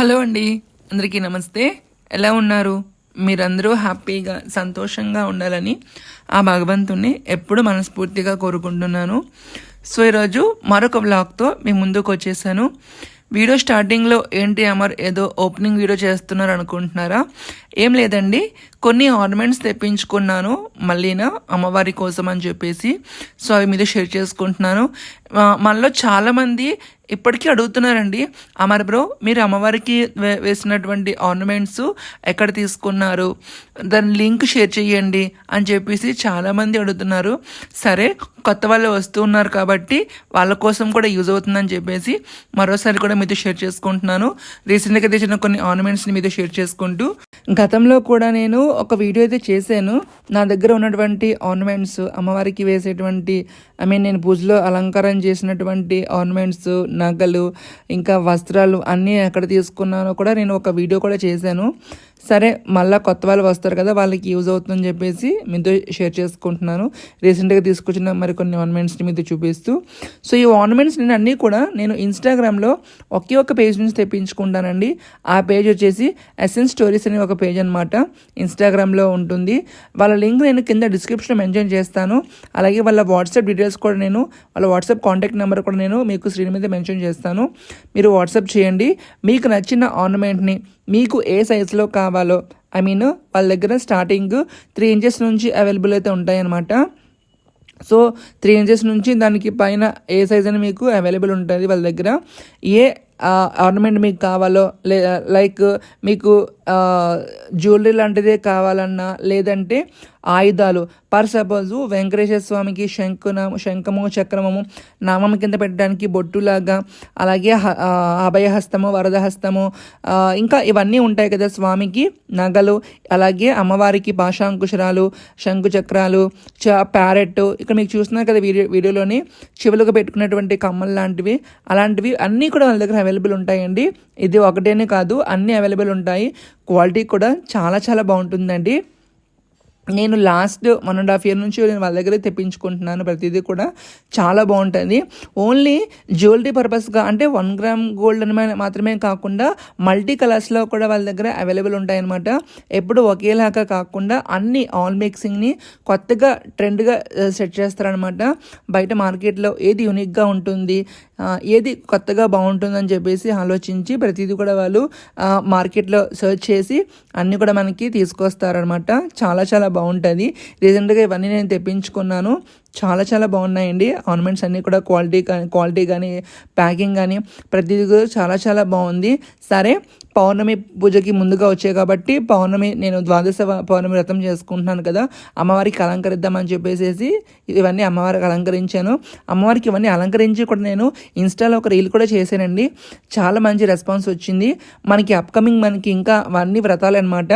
Hello అండి. అందరికీ నమస్తే. ఎలా ఉన్నారు? మీరందరూ హ్యాపీగా సంతోషంగా ఉండాలని ఆ భగవంతుణ్ణి ఎప్పుడు మనస్ఫూర్తిగా కోరుకుంటున్నాను. సో ఈరోజు మరొక బ్లాగ్తో మీ ముందుకు వచ్చేసాను. వీడియో స్టార్టింగ్లో ఏంటి అమర్? ఏదో ఓపెనింగ్ వీడియో చేస్తున్నారు అనుకుంటున్నారా? ఏం లేదండి. కొన్ని ఆర్నమెంట్స్ తెప్పించుకున్నాను. మళ్ళీనా అమ్మవారి కోసం అని చెప్పేసి. సో అవి మీద షేర్ చేసుకుంటున్నాను. మనలో చాలామంది ఇప్పటికీ అడుగుతున్నారండి అమర్ బ్రో మీరు అమ్మవారికి వేసినటువంటి ఆర్నమెంట్స్ ఎక్కడ తీసుకున్నారు? దాని లింక్ షేర్ చేయండి అని చెప్పేసి చాలామంది అడుగుతున్నారు. సరే కొత్త వాళ్ళు వస్తూ ఉన్నారు కాబట్టి వాళ్ళ కోసం కూడా యూజ్ అవుతుందని చెప్పేసి మరోసారి కూడా మీతో షేర్ చేసుకుంటున్నాను. రీసెంట్గా తెచ్చిన కొన్ని ఆర్నమెంట్స్ని మీతో షేర్ చేసుకుంటూ గతంలో కూడా నేను ఒక వీడియో అయితే చేశాను. నా దగ్గర ఉన్నటువంటి ఆర్నమెంట్స్ అమ్మవారికి వేసేటువంటి ఐ మీన్ నేను పూజలో అలంకారం చేసినటువంటి ఆర్నమెంట్స్ నగలు ఇంకా వస్త్రాలు అన్నీ ఎక్కడ తీసుకున్నానో కూడా నేను ఒక వీడియో కూడా చేశాను. సరే మళ్ళీ కొత్త వాళ్ళు వస్తారు కదా వాళ్ళకి యూజ్ అవుతుందని చెప్పేసి మీతో షేర్ చేసుకుంటున్నాను. రీసెంట్గా తీసుకొచ్చిన మరి కొన్ని ఆర్నమెంట్స్ని మీతో చూపిస్తూ. సో ఈ ఆర్నమెంట్స్ నేను అన్నీ కూడా నేను ఇన్స్టాగ్రామ్లో ఒకే ఒక పేజ్ నుంచి తెప్పించుకుంటానండి. ఆ పేజ్ వచ్చేసి ఎసెన్స్ స్టోరీస్ అనే ఒక పేజ్ అనమాట ఇన్స్టాగ్రామ్లో ఉంటుంది. వాళ్ళ లింక్ నేను కింద డిస్క్రిప్షన్ మెన్షన్ చేస్తాను. అలాగే వాళ్ళ వాట్సాప్ డీటెయిల్స్ కూడా నేను వాళ్ళ వాట్సాప్ కాంటాక్ట్ నెంబర్ కూడా నేను మీకు స్క్రీన్ మీద మెన్షన్ చేస్తాను. మీరు వాట్సాప్ చేయండి. మీకు నచ్చిన ఆర్నమెంట్ని మీకు ఏ సైజులో కావాలో ఐ మీన్ వాళ్ళ దగ్గర స్టార్టింగ్ త్రీ ఇంచెస్ నుంచి అవైలబుల్ అయితే ఉంటాయన్నమాట. సో త్రీ ఇంచెస్ నుంచి దానికి పైన ఏ సైజ్ అని మీకు అవైలబుల్ ఉంటుంది వాళ్ళ దగ్గర. ఏ ఆర్నమెంట్ మీకు కావాలో లే లైక్ మీకు జ్యువెలరీ లాంటిదే కావాలన్నా లేదంటే ఆయుధాలు. పర్ సపోజ్ వెంకటేశ్వర స్వామికి శంకున శంఖము చక్రమము నామం కింద పెట్టడానికి బొట్టులాగా అలాగే హ- అభయహస్తము వరదహస్తము ఇంకా ఇవన్నీ ఉంటాయి కదా స్వామికి నగలు అలాగే అమ్మవారికి భాషాంకుశరాలు శంకు చక్రాలు చ ప్యారెట్ ఇక్కడ మీకు చూస్తున్నారు కదా వీడియో వీడియోలోని చెవులకు పెట్టుకున్నటువంటి కమ్మలు లాంటివి. అలాంటివి అన్నీ కూడా వాళ్ళ దగ్గర అవైలబుల్ ఉంటాయండి. ఇది ఒకటేనే కాదు అన్నీ అవైలబుల్ ఉంటాయి. క్వాలిటీ కూడా చాలా చాలా బాగుంటుందండి. నేను last one and half year నుంచి నేను వాళ్ళ దగ్గరే తెప్పించుకుంటున్నాను. ప్రతిదీ కూడా చాలా బాగుంటుంది. ఓన్లీ జ్యువెలరీ పర్పస్గా అంటే వన్ గ్రామ్ గోల్డ్ అని మాత్రమే కాకుండా మల్టీ కలర్స్లో కూడా వాళ్ళ దగ్గర అవైలబుల్ ఉంటాయన్నమాట. ఎప్పుడు ఒకేలాగా కాకుండా అన్ని ఆల్ మిక్సింగ్ని కొత్తగా ట్రెండ్గా సెట్ uh, చేస్తారనమాట బయట మార్కెట్లో ఏది యూనిక్గా ఉంటుంది uh, ఏది కొత్తగా బాగుంటుందని చెప్పేసి ఆలోచించి ప్రతిదీ కూడా వాళ్ళు uh, మార్కెట్లో సెర్చ్ చేసి అన్నీ కూడా మనకి తీసుకొస్తారనమాట చాలా చాలా బాగుంటుంది. రీసెంట్గా ఇవన్నీ నేను తెప్పించుకున్నాను. చాలా చాలా బాగున్నాయండి. ఆర్నమెంట్స్ అన్నీ కూడా క్వాలిటీ కానీ క్వాలిటీ కానీ ప్యాకింగ్ కానీ ప్రతిదీ కూడా చాలా చాలా బాగుంది. సరే పౌర్ణమి పూజకి ముందుగా వచ్చాయి కాబట్టి పౌర్ణమి నేను ద్వాదశ పౌర్ణమి వ్రతం చేసుకుంటున్నాను కదా అమ్మవారికి అలంకరిద్దామని చెప్పేసి ఇవన్నీ అమ్మవారికి అలంకరించాను. అమ్మవారికి ఇవన్నీ అలంకరించి కూడా నేను ఇన్స్టాలో ఒక రీల్ కూడా చేశానండి. చాలా మంచి రెస్పాన్స్ వచ్చింది. మనకి అప్కమింగ్ మనకి ఇంకా అన్ని వ్రతాలు అనమాట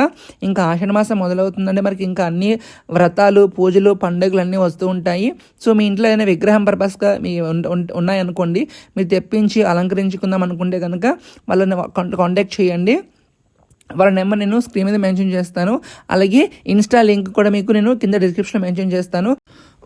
ఇంకా ఆషాఢ మాసం మొదలవుతుందంటే మనకి ఇంకా అన్ని వ్రతాలు పూజలు పండుగలు అన్నీ వస్తూ ఉంటాయి. సో మీ ఇంట్లో ఏదైనా విగ్రహం పర్పస్గా మీ ఉన్నాయనుకోండి మీరు తెప్పించి అలంకరించుకుందాం అనుకుంటే కనుక వాళ్ళని కాంటాక్ట్ చేయండి. వాళ్ళ నెంబర్ నేను స్క్రీన్ మీద మెన్షన్ చేస్తాను. అలాగే ఇన్స్టా లింక్ కూడా మీకు నేను కింద డిస్క్రిప్షన్లో మెన్షన్ చేస్తాను.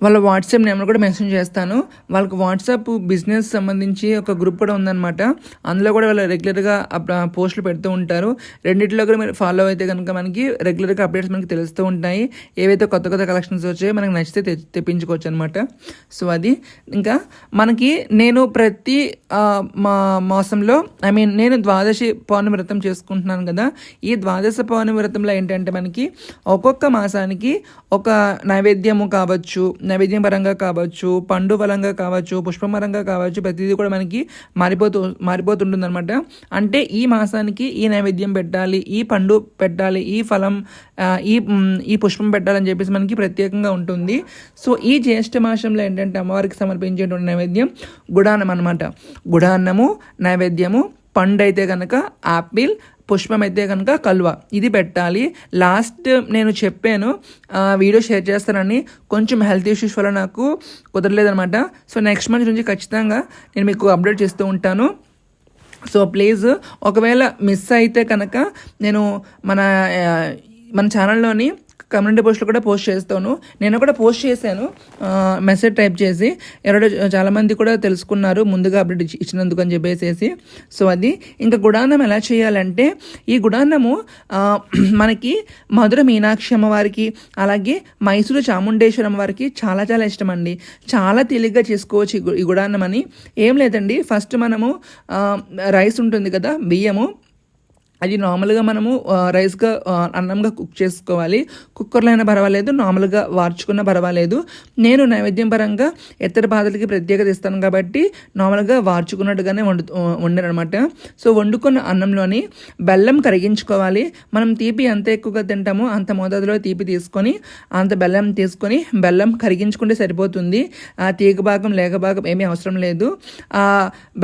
వాళ్ళ వాట్సాప్ నెంబర్ కూడా మెన్షన్ చేస్తాను. వాళ్ళకి వాట్సాప్ బిజినెస్ సంబంధించి ఒక గ్రూప్ కూడా ఉందన్నమాట. అందులో కూడా వాళ్ళు రెగ్యులర్గా పోస్టులు పెడుతూ ఉంటారు. రెండిట్లో కూడా మీరు ఫాలో అయితే కనుక మనకి రెగ్యులర్గా అప్డేట్స్ మనకి తెలుస్తూ ఉంటాయి. ఏవైతే కొత్త కొత్త కలెక్షన్స్ వచ్చాయో మనకి నచ్చితే తె- తెప్పించుకోవచ్చు అనమాట సో అది. ఇంకా మనకి నేను ప్రతి మా మాసంలో ఐ మీన్ నేను ద్వాదశి పౌర్ణమి వ్రతం చేసుకుంటున్నాను కదా. ఈ ద్వాదశ పౌర్ణమి వ్రతంలో ఏంటంటే మనకి ఒక్కొక్క మాసానికి ఒక నైవేద్యము కావచ్చు నైవేద్యం పరంగా కావచ్చు పండు పరంగా కావచ్చు పుష్పం పరంగా కావచ్చు ప్రతిదీ కూడా మనకి మారిపోతూ మారిపోతుంటుంది అనమాట అంటే ఈ మాసానికి ఈ నైవేద్యం పెట్టాలి ఈ పండు పెట్టాలి ఈ ఫలం ఈ ఈ పుష్పం పెట్టాలని చెప్పేసి మనకి ప్రత్యేకంగా ఉంటుంది. సో ఈ జ్యేష్ఠ మాసంలో ఏంటంటే అమ్మవారికి సమర్పించేటువంటి నైవేద్యం గుడాన్నం అనమాట గుడాన్నము నైవేద్యము పండు అయితే కనుక ఆపిల్ పుష్పం అయితే కనుక కల్వ. ఇది పెట్టాలి. లాస్ట్ నేను చెప్పాను వీడియో షేర్ చేస్తానని. కొంచెం హెల్త్ ఇష్యూస్ వల్ల నాకు కుదరలేదనమాట సో నెక్స్ట్ మంత్ నుంచి ఖచ్చితంగా నేను మీకు అప్డేట్ చేస్తూ ఉంటాను. సో ప్లీజ్ ఒకవేళ మిస్ అయితే కనుక నేను మన మన ఛానల్లోని కమ్యూనిటీ పోస్ట్లో కూడా పోస్ట్ చేస్తాను. నేను కూడా పోస్ట్ చేశాను. మెసేజ్ టైప్ చేసి. ఎవరో చాలామంది కూడా తెలుసుకున్నారు ముందుగా అప్డేట్ ఇచ్చినందుకు అని చెప్పేసి సో అది ఇంకా గుడాన్నం ఎలా చేయాలంటే ఈ గుడాన్నము మనకి మధుర మీనాక్షి అమ్మవారికి అలాగే మైసూరు చాముండేశ్వరం వారికి చాలా చాలా ఇష్టం అండి చాలా తేలిగ్గా చేసుకోవచ్చు ఈ గుడాన్నం అని. ఏం లేదండి ఫస్ట్ మనము రైస్ ఉంటుంది కదా బియ్యము అది నార్మల్గా మనము రైస్గా అన్నంగా కుక్ చేసుకోవాలి. కుక్కర్లో అయినా పర్వాలేదు నార్మల్గా వార్చుకున్న పర్వాలేదు. నేను నైవేద్యం పరంగా ఇతర బాధలకి ప్రత్యేకత ఇస్తాను కాబట్టి నార్మల్గా వార్చుకున్నట్టుగానే వండు వండారనమాట సో వండుకున్న అన్నంలోని బెల్లం కరిగించుకోవాలి. మనం తీపి ఎంత ఎక్కువగా తింటామో అంత మోతాదులో తీపి తీసుకొని అంత బెల్లం తీసుకొని బెల్లం కరిగించుకుంటే సరిపోతుంది. ఆ తీగ భాగం లేక భాగం ఏమీ అవసరం లేదు. ఆ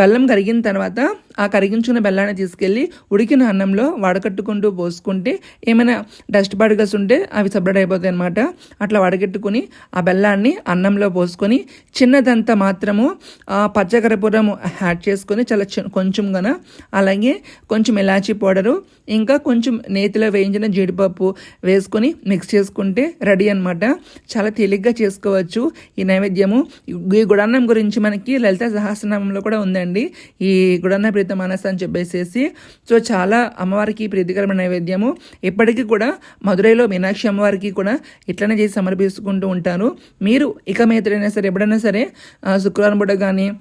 బెల్లం కరిగిన తర్వాత ఆ కరిగించుకున్న బెల్లాన్ని తీసుకెళ్ళి ఉడికిన అన్నం అన్నంలో వడకట్టుకుంటూ పోసుకుంటే ఏమైనా డస్ట్ పార్టికల్స్ ఉంటే అవి సపరేట్ అయిపోతాయి అనమాట అట్లా వడగట్టుకుని ఆ బెల్లాన్ని అన్నంలో పోసుకొని చిన్నదంతా మాత్రము ఆ, పచ్చకరపురం యాడ్ చేసుకొని చాలా కొంచెం గన అలాగే కొంచెం ఇలాచీ పౌడరు ఇంకా కొంచెం నేతిలో వేయించిన జీడిపప్పు వేసుకొని మిక్స్ చేసుకుంటే రెడీ అనమాట చాలా తేలిగ్గా చేసుకోవచ్చు. ఈ నైవేద్యము ఈ గుడాన్నం గురించి మనకి లలిత సహస్రనామంలో కూడా ఉందండి. ఈ గుడాన్న ప్రీత మనస్ అని చెప్పేసేసి సో చాలా అమ్మవారికి ప్రీతికరమైన నైవేద్యము. ఇప్పటికీ కూడా మధురైలో మీనాక్షి అమ్మవారికి కూడా ఇట్లనే చేసి సమర్పిస్తుంటూ ఉంటాను మీరు ఇక మీదైనా సరే ఎప్పుడైనా సరే శుక్రవారం పూట కానీ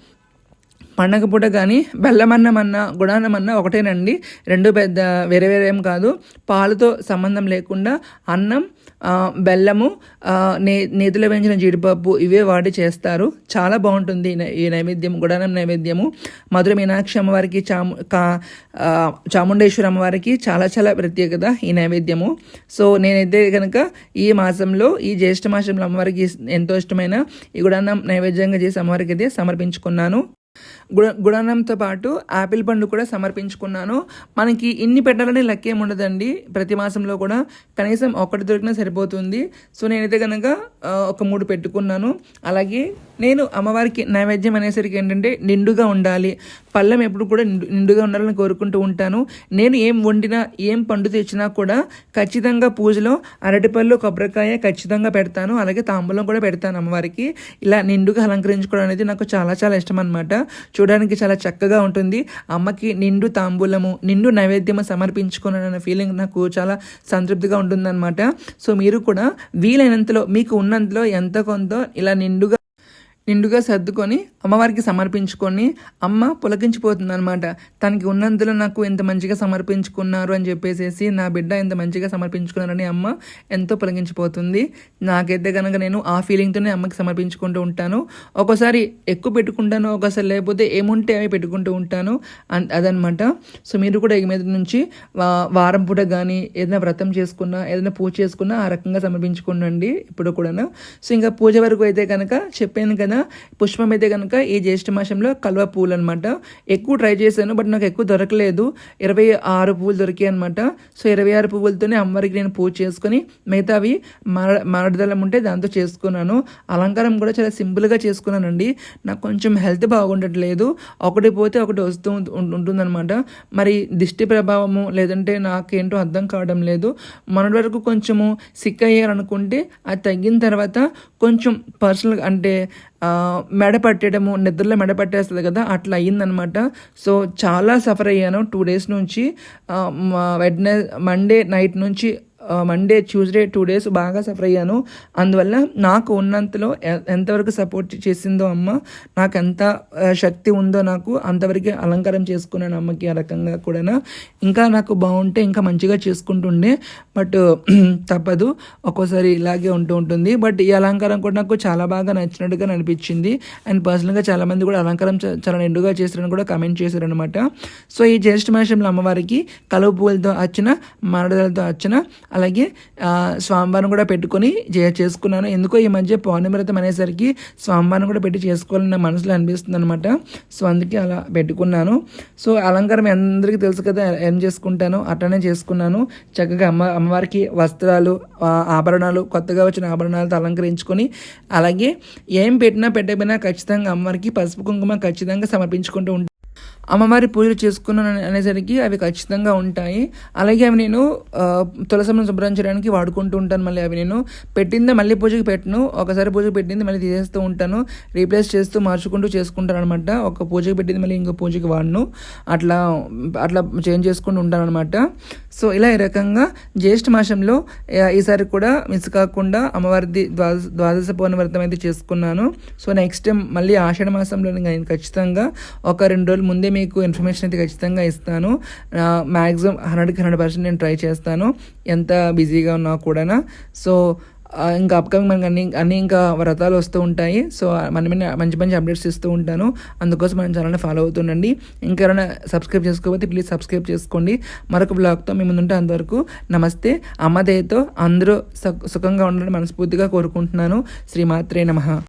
పండగ పూట కానీ బెల్లమన్నం అన్న గుడానం అన్న ఒకటేనండి. రెండు పెద్ద వేరే వేరే ఏం కాదు. పాలతో సంబంధం లేకుండా అన్నం బెల్లము నే నేతిలో వేయించిన జీడిపప్పు ఇవే వాడి చేస్తారు. చాలా బాగుంటుంది ఈ నై- ఈ నైవేద్యం గుడానం నైవేద్యము. మధుర మీనాక్షి అమ్మవారికి చాము కా చాముండేశ్వరి అమ్మవారికి చాలా చాలా ప్రత్యేకత ఈ నైవేద్యము. సో నేనైతే కనుక ఈ మాసంలో ఈ జ్యేష్ఠ మాసంలో అమ్మవారికి ఎంతో ఇష్టమైన ఈ గుడాన్నం నైవేద్యంగా చేసి అమ్మవారికి అయితే సమర్పించుకున్నాను. గుడ గుడాన్నంతో పాటు యాపిల్ పండు కూడా సమర్పించుకున్నాను. మనకి ఇన్ని పెట్టాలని లక్కేం ఉండదండి. ప్రతి మాసంలో కూడా కనీసం ఒకటి దొరికినా సరిపోతుంది. సో నేనైతే కనుక ఒక మూడు పెట్టుకున్నాను. అలాగే నేను అమ్మవారికి నైవేద్యం అనేసరికి ఏంటంటే నిండుగా ఉండాలి. పళ్ళెం ఎప్పుడు కూడా నిండు నిండుగా ఉండాలని కోరుకుంటూ ఉంటాను. నేను ఏం వండినా ఏం పండు తెచ్చినా కూడా ఖచ్చితంగా పూజలో అరటిపళ్ళు కొబ్బరికాయ ఖచ్చితంగా పెడతాను. అలాగే తాంబూలం కూడా పెడతాను అమ్మవారికి. ఇలా నిండుగా అలంకరించుకోవడం అనేది నాకు చాలా చాలా ఇష్టం అనమాట చూడడానికి చాలా చక్కగా ఉంటుంది. అమ్మకి నిండు తాంబూలము నిండు నైవేద్యము సమర్పించుకున్నానన్న ఫీలింగ్ నాకు చాలా సంతృప్తిగా ఉంటుందన్నమాట. సో మీరు కూడా వీలైనంతలో మీకు ఉన్నంతలో ఎంత కొంత ఇలా నిండుగా నిండుగా సర్దుకొని అమ్మవారికి సమర్పించుకొని అమ్మ పులకించిపోతుందనమాట తనకి ఉన్నందులో నాకు ఎంత మంచిగా సమర్పించుకున్నారు అని చెప్పేసేసి నా బిడ్డ ఎంత మంచిగా సమర్పించుకున్నారని అమ్మ ఎంతో పులకించిపోతుంది. నాకైతే కనుక నేను ఆ ఫీలింగ్తోనే అమ్మకి సమర్పించుకుంటూ ఉంటాను. ఒక్కోసారి ఎక్కువ పెట్టుకుంటాను ఒకసారి లేకపోతే ఏముంటే అవి పెట్టుకుంటూ ఉంటాను అన్- అదనమాట సో మీరు కూడా ఇక మీద నుంచి వారం పూట కానీ ఏదైనా వ్రతం చేసుకున్నా ఏదైనా పూజ చేసుకున్నా ఆ రకంగా సమర్పించుకోండి ఇప్పుడు కూడా సో ఇంకా పూజ వరకు అయితే కనుక చెప్పాను కదా పుష్పం అయితే కనుక ఈ జ్యేష్ఠ మాసంలో కలువ పూలు అనమాట ఎక్కువ ట్రై చేశాను బట్ నాకు ఎక్కువ దొరకలేదు. ఇరవై ఆరు పువ్వులు దొరికాయి అనమాట సో ఇరవై ఆరు పువ్వులతోనే అమ్మవారికి నేను పూజ చేసుకుని మిగతావి మర మరడదలం ఉంటే దాంతో చేసుకున్నాను. అలంకారం కూడా చాలా సింపుల్గా చేసుకున్నానండి. నాకు కొంచెం హెల్త్ బాగుండట్లేదు. ఒకటి పోతే ఒకటి వస్తూ ఉం- ఉంటుందన్నమాట. మరి దిష్టి ప్రభావము లేదంటే నాకేంటో అర్థం కావడం లేదు. మొన్నటి వరకు కొంచెము సిక్ అయ్యారనుకుంటే అది తగ్గిన తర్వాత కొంచెం పర్సనల్ అంటే మెడ పట్టేయడము నిద్రలో మెడ పట్టేస్తుంది కదా అట్లా అయ్యిందనమాట సో చాలా సఫర్ అయ్యాను. టూ డేస్ నుంచి వెడ్నె మండే నైట్ నుంచి మండే ట్యూస్డే టూ డేస్ బాగా సఫర్ అయ్యాను. అందువల్ల నాకు ఉన్నంతలో ఎ- ఎంతవరకు సపోర్ట్ చేసిందో అమ్మ నాకు ఎంత శక్తి ఉందో నాకు అంతవరకే అలంకారం చేసుకున్నాను అమ్మకి ఆ రకంగా కూడా ఇంకా నాకు బాగుంటే ఇంకా మంచిగా చేసుకుంటుండే బట్ తప్పదు. ఒక్కోసారి ఇలాగే ఉంటూ ఉంటుంది. బట్ ఈ అలంకారం కూడా నాకు చాలా బాగా నచ్చినట్టుగా అనిపించింది. అండ్ పర్సనల్గా చాలామంది కూడా అలంకారం చాలా నిండుగా చేశారని కూడా కమెంట్ చేశారనమాట సో ఈ జ్యేష్ఠ మాసంలో అమ్మవారికి కలువ పువ్వులతో అర్చన మరదలతో అర్చన అలాగే స్వామివారం కూడా పెట్టుకొని చేసుకున్నాను. ఎందుకో ఈ మధ్య పౌర్ణమిరతం అనేసరికి స్వామివారం కూడా పెట్టి చేసుకోవాలని నా మనసులో అనిపిస్తుంది అనమాట సో అందుకే అలా పెట్టుకున్నాను. సో అలంకారం అందరికీ తెలుసు కదా ఏం చేసుకుంటాను అట్లనే చేసుకున్నాను. చక్కగా అమ్మ అమ్మవారికి వస్త్రాలు ఆభరణాలు కొత్తగా వచ్చిన ఆభరణాలతో అలంకరించుకొని అలాగే ఏం పెట్టినా పెట్టకపోయినా ఖచ్చితంగా అమ్మవారికి పసుపు కుంకుమ ఖచ్చితంగా సమర్పించుకుంటూ ఉంటాను అమ్మవారి పూజలు చేసుకున్నాను అనేసరికి అవి ఖచ్చితంగా ఉంటాయి. అలాగే అవి నేను తులసమ్మను శుభ్రం చేయడానికి వాడుకుంటూ ఉంటాను. మళ్ళీ అవి నేను పెట్టిందే మళ్ళీ పూజకి పెట్టను. ఒకసారి పూజకి పెట్టింది మళ్ళీ తీసేస్తూ ఉంటాను. రీప్లేస్ చేస్తూ మార్చుకుంటూ చేసుకుంటాను అనమాట ఒక పూజకి పెట్టింది మళ్ళీ ఇంకో పూజకి వాడను. అట్లా అట్లా చేంజ్ చేసుకుంటూ ఉంటాను అనమాట సో ఇలా ఈ రకంగా జ్యేష్ఠ మాసంలో ఈసారి కూడా మిస్ కాకుండా అమ్మవారిది ద్వాదశ ద్వాదశ పౌర్ణ వ్రతం అయితే చేసుకున్నాను. సో నెక్స్ట్ మళ్ళీ ఆషాఢ మాసంలో నేను ఖచ్చితంగా ఒక రెండు రోజుల ముందే మీకు ఇన్ఫర్మేషన్ అయితే ఖచ్చితంగా ఇస్తాను. మ్యాక్సిమం హండ్రెడ్కి హండ్రెడ్ పర్సెంట్ నేను ట్రై చేస్తాను. ఎంత బిజీగా ఉన్నా కూడా సో ఇంకా అప్కమింగ్ మనకి అన్ని అన్ని ఇంకా వ్రతాలు వస్తూ ఉంటాయి. సో మన మంచి మంచి అప్డేట్స్ ఇస్తూ ఉంటాను. అందుకోసం మన ఛానల్ని ఫాలో అవుతుండండి. ఇంకా ఎవరైనా సబ్స్క్రైబ్ చేసుకోకపోతే ప్లీజ్ సబ్స్క్రైబ్ చేసుకోండి. మరొక బ్లాగ్తో మీ ముందుంటే అంతవరకు నమస్తే. అమ్మదయతో అందరూ సుఖంగా ఉండాలని మనస్ఫూర్తిగా కోరుకుంటున్నాను. శ్రీమాత్రే నమ.